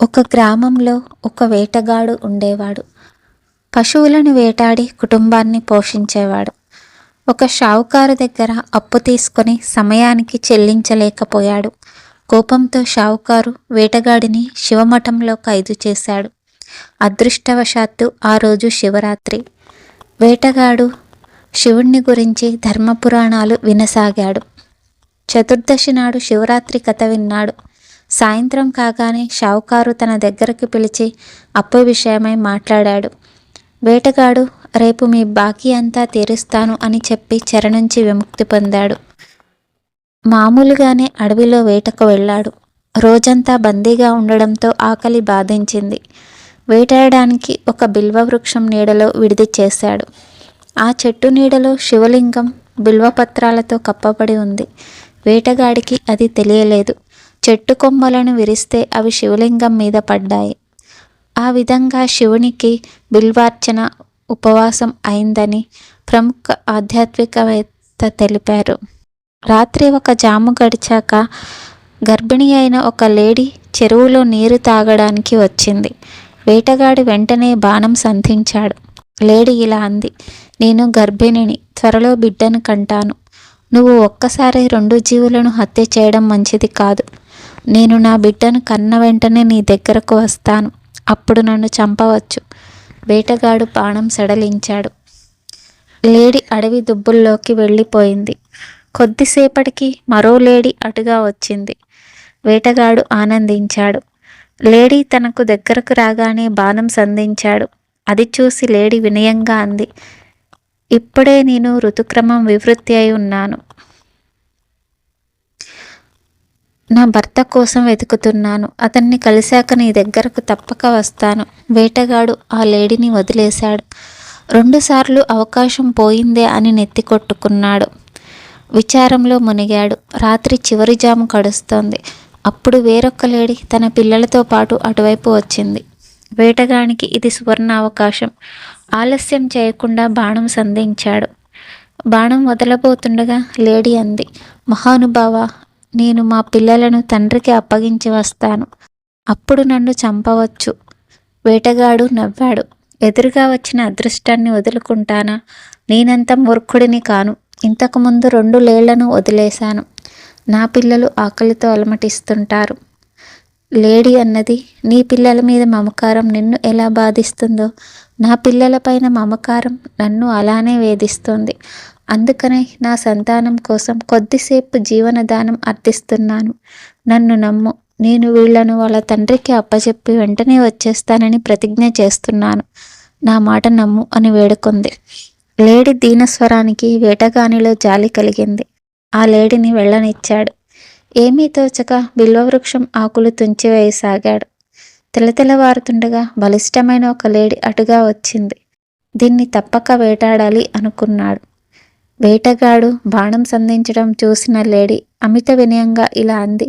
ఒక గ్రామంలో ఒక వేటగాడు ఉండేవాడు. పశువులను వేటాడి కుటుంబాన్ని పోషించేవాడు. ఒక షావుకారు దగ్గర అప్పు తీసుకొని సమయానికి చెల్లించలేకపోయాడు. కోపంతో షావుకారు వేటగాడిని శివమఠంలో ఖైదు చేశాడు. అదృష్టవశాత్తు ఆ రోజు శివరాత్రి. వేటగాడు శివుణ్ణి గురించి ధర్మపురాణాలు వినసాగాడు. చతుర్దశి నాడు శివరాత్రి కథ విన్నాడు. సాయంత్రం కాగానే షావుకారు తన దగ్గరకు పిలిచి అప్పు విషయమై మాట్లాడాడు. వేటగాడు రేపు మీ బాకీ అంతా తీరుస్తాను అని చెప్పి చెర నుంచి విముక్తి పొందాడు. మామూలుగానే అడవిలో వేటకు వెళ్ళాడు. రోజంతా బందీగా ఉండడంతో ఆకలి బాధించింది. వేటాడడానికి ఒక బిల్వ వృక్షం నీడలో విడిది చేశాడు. ఆ చెట్టు నీడలో శివలింగం బిల్వపత్రాలతో కప్పబడి ఉంది. వేటగాడికి అది తెలియలేదు. చెట్టు కొమ్మలను విరిస్తే అవి శివలింగం మీద పడ్డాయి. ఆ విధంగా శివునికి బిల్వార్చన ఉపవాసం అయిందని ప్రముఖ ఆధ్యాత్మికవేత్త తెలిపారు. రాత్రి ఒక జాము గడిచాక గర్భిణి అయిన ఒక లేడీ చెరువులో నీరు తాగడానికి వచ్చింది. వేటగాడి వెంటనే బాణం సంధించాడు. లేడీ ఇలా అంది నేను గర్భిణిని త్వరలో బిడ్డను కంటాను. నువ్వు ఒక్కసారి రెండు జీవులను హత్య చేయడం మంచిది కాదు. నేను నా బిడ్డను కన్న వెంటనే నీ దగ్గరకు వస్తాను. అప్పుడు నన్ను చంపవచ్చు. వేటగాడు బాణం సడలించాడు. లేడీ అడవి దుబ్బుల్లోకి వెళ్ళిపోయింది. కొద్దిసేపటికి మరో లేడీ అటుగా వచ్చింది. వేటగాడు ఆనందించాడు. లేడీ తనకు దగ్గరకు రాగానే బాణం సంధించాడు. అది చూసి లేడీ వినయంగా అంది. ఇప్పుడే నేను ఋతుక్రమం వివృత్తి అయి ఉన్నాను. నా భర్త కోసం వెతుకుతున్నాను. అతన్ని కలిశాక నీ దగ్గరకు తప్పక వస్తాను. వేటగాడు ఆ లేడీని వదిలేశాడు. రెండుసార్లు అవకాశం పోయిందే అని నెత్తి కొట్టుకున్నాడు. విచారంలో మునిగాడు. రాత్రి చివరి జాము కడుస్తోంది. అప్పుడు వేరొక లేడీ తన పిల్లలతో పాటు అటువైపు వచ్చింది. వేటగానికి ఇది సువర్ణ అవకాశం ఆలస్యం చేయకుండా బాణం సంధించాడు. బాణం వదలబోతుండగా లేడీ అంది. మహానుభావ నేను మా పిల్లలను తండ్రికి అప్పగించి వస్తాను. అప్పుడు నన్ను చంపవచ్చు. వేటగాడు నవ్వాడు. ఎదురుగా వచ్చిన అదృష్టాన్ని వదులుకుంటానా? నేనంత మూర్ఖుడిని కాను. ఇంతకుముందు రెండు లేళ్ళను వదిలేశాను. నా పిల్లలు ఆకలితో అలమటిస్తుంటారు. లేడీ అన్నది నీ పిల్లల మీద మమకారం నిన్ను ఎలా బాధిస్తుందో? నా పిల్లలపైన మమకారం నన్ను అలానే వేధిస్తుంది. అందుకనే నా సంతానం కోసం కొద్దిసేపు జీవనదానం అర్థిస్తున్నాను. నన్ను నమ్ము. నేను వీళ్ళను వాళ్ళ తండ్రికి అప్పచెప్పి వెంటనే వచ్చేస్తానని ప్రతిజ్ఞ చేస్తున్నాను. నా మాట నమ్ము అని వేడుకుంది. లేడి దీనస్వరానికి వేటగానిలో జాలి కలిగింది. ఆ లేడిని వెళ్ళనిచ్చాడు. ఏమీ తోచక బిల్వవృక్షం ఆకులు తుంచివేయసాగాడు తెలతెలవారుతుండగా బలిష్టమైన ఒక లేడి అటుగా వచ్చింది. దీన్ని తప్పక వేటాడాలి అనుకున్నాడు. వేటగాడు బాణం సంధించడం చూసిన లేడీ అమిత వినయంగా ఇలా అంది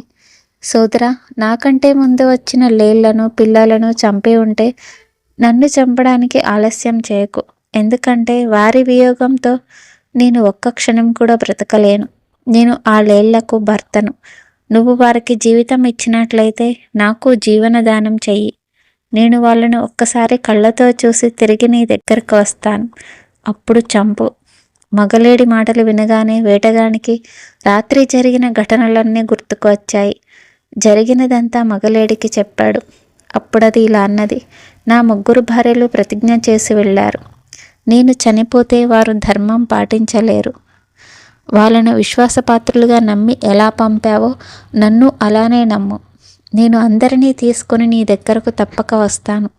సోదరా నాకంటే ముందు వచ్చిన లేళ్ళను పిల్లలను చంపి ఉంటే నన్ను చంపడానికి ఆలస్యం చేయకు. ఎందుకంటే వారి వియోగంతో నేను ఒక్క క్షణం కూడా బ్రతకలేను. నేను ఆ లేళ్ళకు భర్తను. నువ్వు వారికి జీవితం ఇచ్చినట్లయితే నాకు జీవనదానం చెయ్యి. నేను వాళ్ళను ఒక్కసారి కళ్ళతో చూసి తిరిగి నీ దగ్గరకు వస్తాను. అప్పుడు చంపు. మగలేడి మాటలు వినగానే వేటగానికి రాత్రి జరిగిన ఘటనలన్నీ గుర్తుకు వచ్చాయి. జరిగినదంతా మగలేడికి చెప్పాడు. అప్పుడది ఇలా అన్నది. నా ముగ్గురు భార్యలు ప్రతిజ్ఞ చేసి వెళ్ళారు. నేను చనిపోతే వారు ధర్మం పాటించలేరు. వాళ్ళను విశ్వాసపాత్రులుగా నమ్మి ఎలా పంపావో నన్ను అలానే నమ్ము. నేను అందరినీ తీసుకొని నీ దగ్గరకు తప్పక వస్తాను.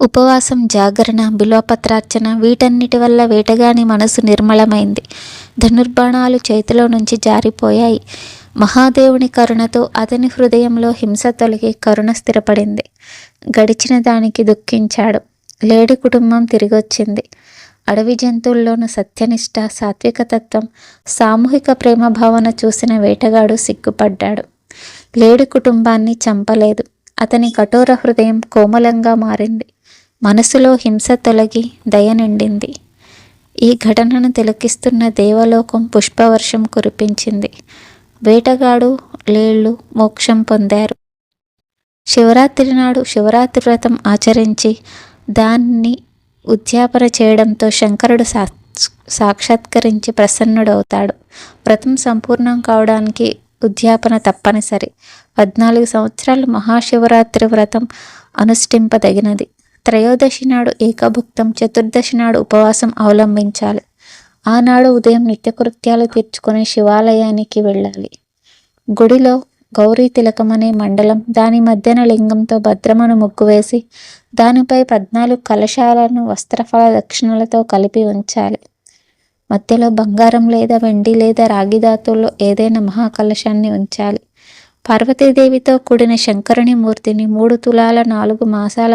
ఉపవాసం జాగరణ బిలోపత్రార్చన వీటన్నిటి వల్ల వేటగాని మనసు నిర్మలమైంది. ధనుర్బాణాలు చేతిలో నుంచి జారిపోయాయి. మహాదేవుని కరుణతో అతని హృదయంలో హింస తొలగి కరుణ స్థిరపడింది. గడిచిన దానికి దుఃఖించాడు. లేడి కుటుంబం తిరిగొచ్చింది. అడవి జంతువుల్లోని సత్యనిష్ట సాత్వికతత్వం సామూహిక ప్రేమ భావన చూసిన వేటగాడు సిగ్గుపడ్డాడు. లేడి కుటుంబాన్ని చంపలేదు. అతని కఠోర హృదయం కోమలంగా మారింది. మనసులో హింస తొలగి దయ నిండింది. ఈ ఘటనను తిలకిస్తున్న దేవలోకం పుష్పవర్షం కురిపించింది. వేటగాడు లేళ్ళు మోక్షం పొందారు. శివరాత్రి నాడు శివరాత్రి వ్రతం ఆచరించి దాన్ని ఉద్యాపన చేయడంతో శంకరుడు సా సాక్షాత్కరించి ప్రసన్నుడవుతాడు. వ్రతం సంపూర్ణం కావడానికి ఉద్యాపన తప్పనిసరి. పద్నాలుగు సంవత్సరాలు మహాశివరాత్రి వ్రతం అనుష్ఠింపదగినది. త్రయోదశి నాడు ఏకభుక్తం చతుర్దశి నాడు ఉపవాసం అవలంబించాలి. ఆనాడు ఉదయం నిత్యకృత్యాలు తీర్చుకుని శివాలయానికి వెళ్ళాలి. గుడిలో గౌరీ తిలకం అనే మండలం దాని మధ్యన లింగంతో భద్రమను ముగ్గు వేసి దానిపై పద్నాలుగు కలశాలను వస్త్రఫల దక్షిణలతో కలిపి ఉంచాలి. మధ్యలో బంగారం లేదా వెండి లేదా రాగి ధాతువుల్లో ఏదైనా మహాకలశాన్ని ఉంచాలి. పార్వతీదేవితో కూడిన శంకరుని మూర్తిని మూడు తులాల నాలుగు మాసాల